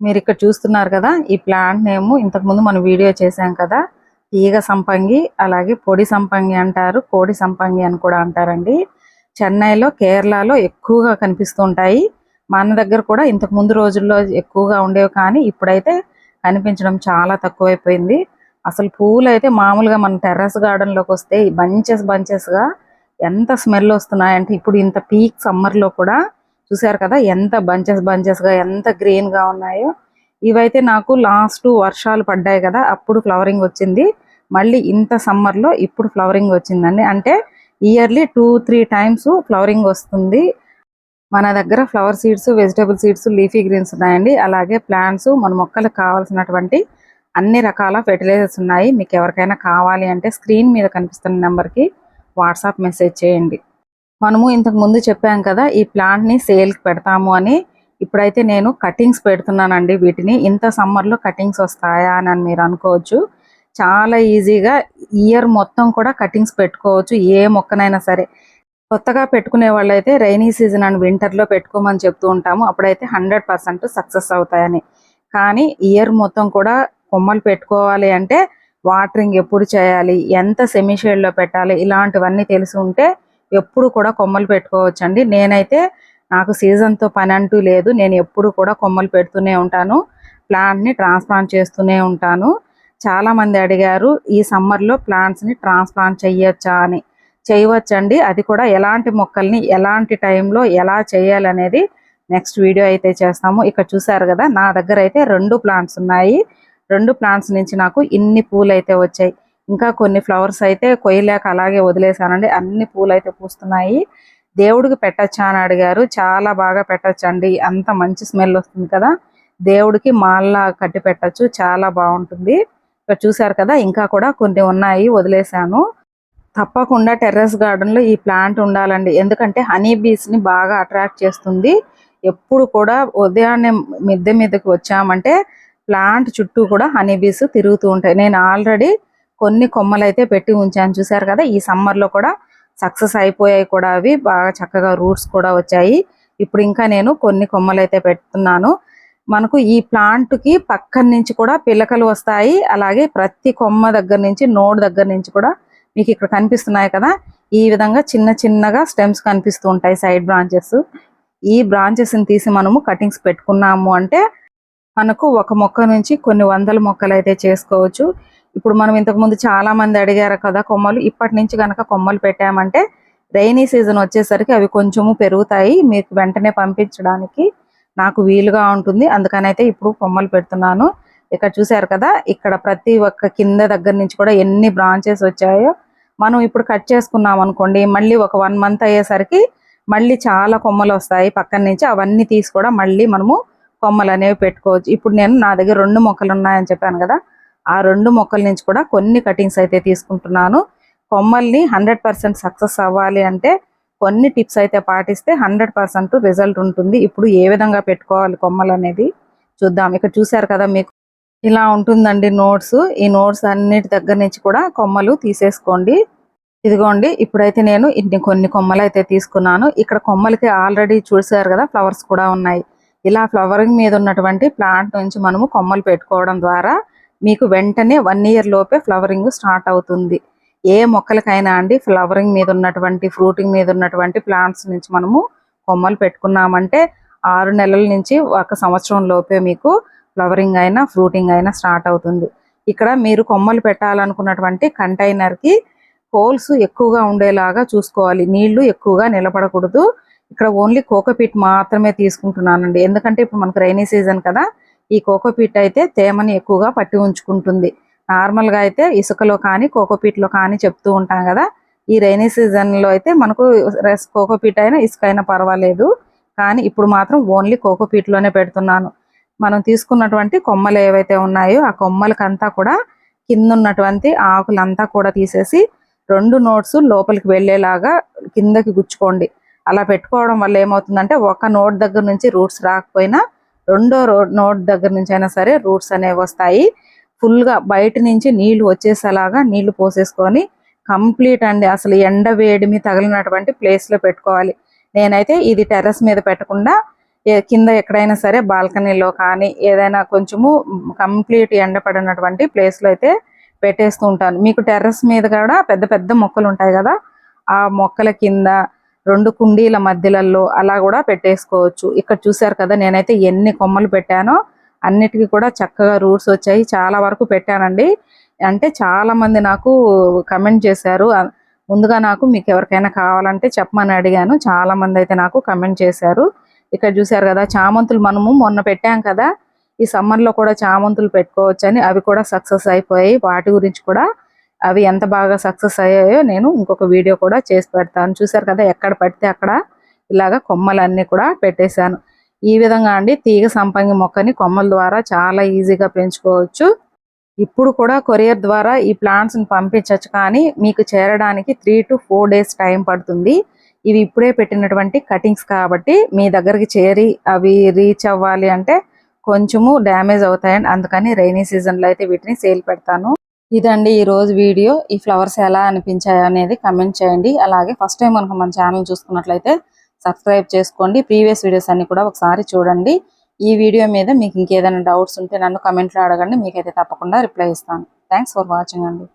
మీరు ఇక్కడ చూస్తున్నారు కదా ఈ ప్లాంట్ నేము ఇంతకుముందు మనం వీడియో చేశాం కదా తీగ సంపంగి అలాగే పొడి సంపంగి అంటారు కోడి సంపంగి అని కూడా అంటారండి. చెన్నైలో కేరళలో ఎక్కువగా కనిపిస్తుంటాయి మన దగ్గర కూడా ఇంతకు ముందు రోజుల్లో ఎక్కువగా ఉండేవి కానీ ఇప్పుడైతే కనిపించడం చాలా తక్కువైపోయింది. అసలు పూలు అయితే మామూలుగా మన టెర్రస్ గార్డెన్లోకి వస్తే బంచెస్ బంచెస్గా ఎంత స్మెల్ వస్తున్నాయంటే ఇప్పుడు ఇంత పీక్ సమ్మర్లో కూడా చూసారు కదా ఎంత బంచెస్ బంచెస్గా ఎంత గ్రీన్గా ఉన్నాయో. ఇవైతే నాకు లాస్ట్ వర్షాలు పడ్డాయి కదా అప్పుడు ఫ్లవరింగ్ వచ్చింది. మళ్ళీ ఇంత సమ్మర్లో ఇప్పుడు ఫ్లవరింగ్ వచ్చిందండి. అంటే yearly two three times flowering వస్తుంది. మన దగ్గర flower seeds vegetable seeds leafy greens ఉన్నాయండి. అలాగే ప్లాంట్స్ మన మొక్కలకు కావాల్సినటువంటి అన్ని రకాల ఫెర్టిలైజర్స్ ఉన్నాయి. మీకు ఎవరికైనా కావాలి అంటే స్క్రీన్ మీద కనిపిస్తున్న నెంబర్కి వాట్సాప్ మెసేజ్ చేయండి. మనము ఇంతకు ముందు చెప్పాం కదా ఈ ప్లాంట్ని సేల్కి పెడతాము అని. ఇప్పుడైతే నేను కటింగ్స్ పెడుతున్నానండి వీటిని. ఇంత సమ్మర్లో కటింగ్స్ వస్తాయా అని అని మీరు అనుకోవచ్చు. చాలా ఈజీగా ఇయర్ మొత్తం కూడా కటింగ్స్ పెట్టుకోవచ్చు ఏ మొక్కనైనా సరే. కొత్తగా పెట్టుకునే వాళ్ళైతే రైనీ సీజన్ అండ్ వింటర్లో పెట్టుకోమని చెప్తూ ఉంటాము. అప్పుడైతే హండ్రెడ్ పర్సెంట్ సక్సెస్ అవుతాయని. కానీ ఇయర్ మొత్తం కూడా కొమ్మలు పెట్టుకోవాలి అంటే వాటరింగ్ ఎప్పుడు చేయాలి ఎంత సెమీ లో పెట్టాలి ఇలాంటివన్నీ తెలిసి ఉంటే ఎప్పుడు కూడా కొమ్మలు పెట్టుకోవచ్చు అండి నేనైతే నాకు సీజన్తో పని అంటూ లేదు. నేను ఎప్పుడు కూడా కొమ్మలు పెడుతూనే ఉంటాను. ప్లాంట్ని ట్రాన్స్ప్లాంట్ చేస్తూనే ఉంటాను. చాలా మంది అడిగారు ఈ సమ్మర్లో ప్లాంట్స్ని ట్రాన్స్ప్లాంట్ చేయొచ్చా అని. చేయవచ్చండి అది కూడా ఎలాంటి మొక్కల్ని ఎలాంటి టైంలో ఎలా చేయాలనేది నెక్స్ట్ వీడియో అయితే చేస్తాము. ఇక్కడ చూసారు కదా నా దగ్గర అయితే రెండు ప్లాంట్స్ ఉన్నాయి. రెండు ప్లాంట్స్ నుంచి నాకు ఇన్ని పూలు అయితే వచ్చాయి. ఇంకా కొన్ని ఫ్లవర్స్ అయితే కొయ్యలేక అలాగే వదిలేసానండి అన్ని పూలు అయితే పూస్తున్నాయి. దేవుడికి పెట్టచ్చా అని అడిగారు. చాలా బాగా పెట్టచ్చండి. అంత మంచి స్మెల్ వస్తుంది కదా. దేవుడికి మాల్లా కట్టి పెట్టచ్చు. చాలా బాగుంటుంది. ఇక్కడ చూసారు కదా ఇంకా కూడా కొన్ని ఉన్నాయి. వదిలేసాను తప్పకుండా టెర్రస్ గార్డెన్లో ఈ ప్లాంట్ ఉండాలండి. ఎందుకంటే హనీ బీస్ని బాగా అట్రాక్ట్ చేస్తుంది. ఎప్పుడు కూడా ఉదయాన్నే మిద్దె మీదకి వచ్చామంటే ప్లాంట్ చుట్టూ కూడా హనీ బీస్ తిరుగుతూ ఉంటాయి. నేను ఆల్రెడీ కొన్ని కొమ్మలు అయితే పెట్టి ఉంచాను. చూసారు కదా ఈ సమ్మర్లో కూడా సక్సెస్ అయిపోయాయి కూడా అవి. బాగా చక్కగా రూట్స్ కూడా వచ్చాయి. ఇప్పుడు ఇంకా నేను కొన్ని కొమ్మలు అయితే పెడుతున్నాను. మనకు ఈ ప్లాంట్కి పక్కన నుంచి కూడా పిలకలు వస్తాయి. అలాగే ప్రతి కొమ్మ దగ్గర నుంచి నోడ్ దగ్గర నుంచి కూడా మీకు ఇక్కడ కనిపిస్తున్నాయి కదా. ఈ విధంగా చిన్న చిన్నగా స్టెమ్స్ కనిపిస్తూ ఉంటాయి సైడ్ బ్రాంచెస్. ఈ బ్రాంచెస్ని తీసి మనము కటింగ్స్ పెట్టుకున్నాము అంటే మనకు ఒక మొక్క నుంచి కొన్ని వందల మొక్కలు అయితే చేసుకోవచ్చు. ఇప్పుడు మనం ఇంతకు ముందు చాలా మంది అడిగారు కదా కొమ్మలు. ఇప్పటి నుంచి కనుక కొమ్మలు పెట్టామంటే రైనీ సీజన్ వచ్చేసరికి అవి కొంచెము పెరుగుతాయి. మీకు వెంటనే పంపించడానికి నాకు వీలుగా ఉంటుంది. అందుకనైతే ఇప్పుడు కొమ్మలు పెడుతున్నాను. ఇక్కడ చూసారు కదా ఇక్కడ ప్రతి ఒక్క కింద దగ్గర నుంచి కూడా ఎన్ని బ్రాంచెస్ వచ్చాయో మనం ఇప్పుడు కట్ చేసుకున్నాం అనుకోండి మళ్ళీ ఒక వన్ మంత్ అయ్యేసరికి మళ్ళీ చాలా కొమ్మలు వస్తాయి పక్కన నుంచి. అవన్నీ తీసి కూడా మళ్ళీ మనము కొమ్మలు అనేవి పెట్టుకోవచ్చు. ఇప్పుడు నేను నా దగ్గర రెండు మొక్కలు ఉన్నాయని చెప్పాను కదా ఆ రెండు మొక్కల నుంచి కూడా కొన్ని కటింగ్స్ అయితే తీసుకుంటున్నాను. కొమ్మల్ని హండ్రెడ్ పర్సెంట్ సక్సెస్ అవ్వాలి అంటే కొన్ని టిప్స్ అయితే పాటిస్తే హండ్రెడ్ పర్సెంట్ రిజల్ట్ ఉంటుంది. ఇప్పుడు ఏ విధంగా పెట్టుకోవాలి కొమ్మలు అనేది చూద్దాం. ఇక్కడ చూసారు కదా మీకు ఇలా ఉంటుందండి నోట్స్. ఈ నోట్స్ అన్నిటి దగ్గర నుంచి కూడా కొమ్మలు తీసేసుకోండి. ఇదిగోండి ఇప్పుడైతే నేను ఇన్ని కొన్ని కొమ్మలు అయితే తీసుకున్నాను. ఇక్కడ కొమ్మలకి ఆల్రెడీ చూసారు కదా ఫ్లవర్స్ కూడా ఉన్నాయి. ఇలా ఫ్లవరింగ్ మీద ఉన్నటువంటి ప్లాంట్ నుంచి మనము కొమ్మలు పెట్టుకోవడం ద్వారా మీకు వెంటనే వన్ ఇయర్ లోపే ఫ్లవరింగ్ స్టార్ట్ అవుతుంది. ఏ మొక్కలకైనా అండి ఫ్లవరింగ్ మీద ఉన్నటువంటి ఫ్రూటింగ్ మీద ఉన్నటువంటి ప్లాంట్స్ నుంచి మనము కొమ్మలు పెట్టుకున్నామంటే ఆరు నెలల నుంచి ఒక సంవత్సరం లోపే మీకు ఫ్లవరింగ్ అయినా ఫ్రూటింగ్ అయినా స్టార్ట్ అవుతుంది. ఇక్కడ మీరు కొమ్మలు పెట్టాలనుకున్నటువంటి కంటైనర్కి హోల్స్ ఎక్కువగా ఉండేలాగా చూసుకోవాలి. నీళ్ళు ఎక్కువగా నిలబడకూడదు. ఇక్కడ ఓన్లీ కోకోపీట్ మాత్రమే తీసుకుంటున్నానండి. ఎందుకంటే ఇప్పుడు మనకు రైనీ సీజన్ కదా ఈ కోకోపీట్ అయితే తేమని ఎక్కువగా పట్టి ఉంచుకుంటుంది. నార్మల్గా అయితే ఇసుకలో కానీ కోకోపీట్లో కానీ చెప్తూ ఉంటాం కదా ఈ రైనీ సీజన్లో అయితే మనకు రెస్ కోకోపీట్ అయినా ఇసుక అయినా పర్వాలేదు. కానీ ఇప్పుడు మాత్రం ఓన్లీ కోకోపీట్లోనే పెడుతున్నాను. మనం తీసుకున్నటువంటి కొమ్మలు ఏవైతే ఉన్నాయో ఆ కొమ్మలకంతా కూడా కింద ఉన్నటువంటి ఆకులంతా కూడా తీసేసి రెండు నోట్స్ లోపలికి వెళ్ళేలాగా కిందకి గుచ్చుకోండి. అలా పెట్టుకోవడం వల్ల ఏమవుతుందంటే ఒక నోట్ దగ్గర నుంచి రూట్స్ రాకపోయినా రెండో నోట్ దగ్గర నుంచి అయినా సరే రూట్స్ అనేవి వస్తాయి. ఫుల్గా బయట నుంచి నీళ్ళు వచ్చేసేలాగా నీళ్ళు పోసేసుకొని కంప్లీట్ అండి అసలు ఎండ వేడిమి తగిలినటువంటి ప్లేస్లో పెట్టుకోవాలి. నేనైతే ఇది టెర్రస్ మీద పెట్టకుండా కింద ఎక్కడైనా సరే బాల్కనీలో కానీ ఏదైనా కొంచెము కంప్లీట్ ఎండపడినటువంటి ప్లేస్లో అయితే పెట్టేస్తూ ఉంటాను. మీకు టెర్రస్ మీద కూడా పెద్ద పెద్ద మొక్కలు ఉంటాయి కదా ఆ మొక్కల కింద రెండు కుండీల మధ్యలలో అలా కూడా పెట్టేసుకోవచ్చు. ఇక్కడ చూశారు కదా నేనైతే ఎన్ని కొమ్మలు పెట్టానో అన్నిటికీ కూడా చక్కగా రూట్స్ వచ్చాయి. చాలా వరకు పెట్టానండి. అంటే చాలా మంది నాకు కమెంట్ చేశారు. ముందుగా నాకు మీకు ఎవరికైనా కావాలంటే చెప్పమని అడిగాను. చాలా మంది అయితే నాకు కమెంట్ చేశారు. ఇక్కడ చూశారు కదా చామంతులు మనము మొన్న పెట్టాం కదా ఈ సమ్మర్లో కూడా చామంతులు పెట్టుకోవచ్చని అవి కూడా సక్సెస్ అయిపోయాయి. వాటి గురించి కూడా అవి ఎంత బాగా సక్సెస్ అయ్యాయో నేను ఇంకొక వీడియో కూడా చేసి పెడతాను. చూశారు కదా ఎక్కడ పడితే అక్కడ ఇలాగా కొమ్మలన్నీ కూడా పెట్టేశాను. ఈ విధంగా అండి తీగ సంపంగి మొక్కని కొమ్మల ద్వారా చాలా ఈజీగా పెంచుకోవచ్చు. ఇప్పుడు కూడా కొరియర్ ద్వారా ఈ ప్లాంట్స్ని పంపించవచ్చు కానీ మీకు చేరడానికి three to four days time పడుతుంది. ఇవి ఇప్పుడే పెట్టినటువంటి కటింగ్స్ కాబట్టి మీ దగ్గరికి చేరి అవి రీచ్ అవ్వాలి అంటే కొంచెము డ్యామేజ్ అవుతాయండి అందుకని రైనీ సీజన్లో అయితే వీటిని సేల్ పెడతాను. ఇదండి ఈ రోజు వీడియో. ఈ ఫ్లవర్స్ ఎలా అనిపించాయి అనేది కమెంట్ చేయండి. అలాగే ఫస్ట్ టైం కనుక మన ఛానల్ చూసుకున్నట్లయితే సబ్స్క్రైబ్ చేసుకోండి. ప్రీవియస్ వీడియోస్ అన్ని కూడా ఒకసారి చూడండి. ఈ వీడియో మీద మీకు ఇంకేదైనా డౌట్స్ ఉంటే నన్ను కమెంట్లో అడగండి. మీకైతే తప్పకుండా రిప్లై ఇస్తాను. థ్యాంక్స్ ఫర్ వాచింగ్ అండి.